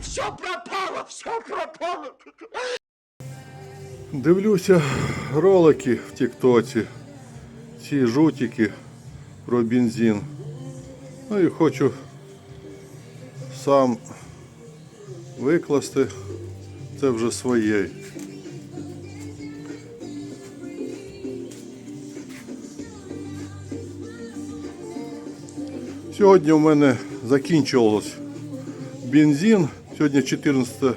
все пропало, все пропало. Дивлюся ролики в Тіктоці, ці жутики про бензин. Ну і хочу сам викласти це вже своє. Сьогодні у мене закінчувалось бензин. Сьогодні 14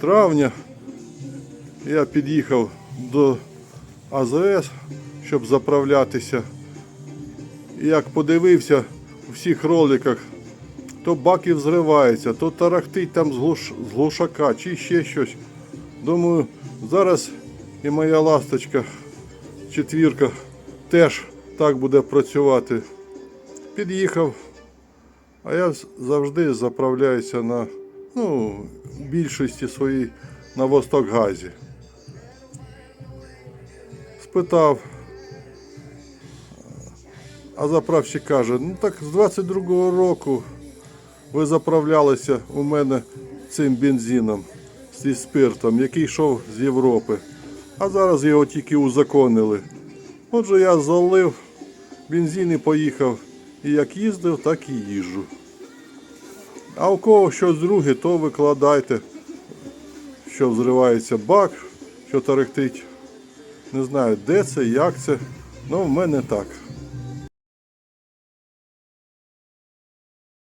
травня. Я під'їхав до АЗС, щоб заправлятися. І як подивився у всіх роликах, то баки взриваються, то тарахтить там з, глуш... з глушака чи ще щось. Думаю, зараз і моя ласточка, четвірка, теж так буде працювати. Під'їхав, а я завжди заправляюся на ну, більшості своїй на Восток Газі. Спитав. А заправщик каже, ну так з 22-го року ви заправлялися у мене цим бензином зі спиртом, який йшов з Європи. А зараз його тільки узаконили. Отже, я залив бензин і поїхав. І як їздив, так і їжджу. А у кого щось друге, то викладайте, що взривається бак, що тарахтить. Не знаю, де це, як це. Ну, в мене так.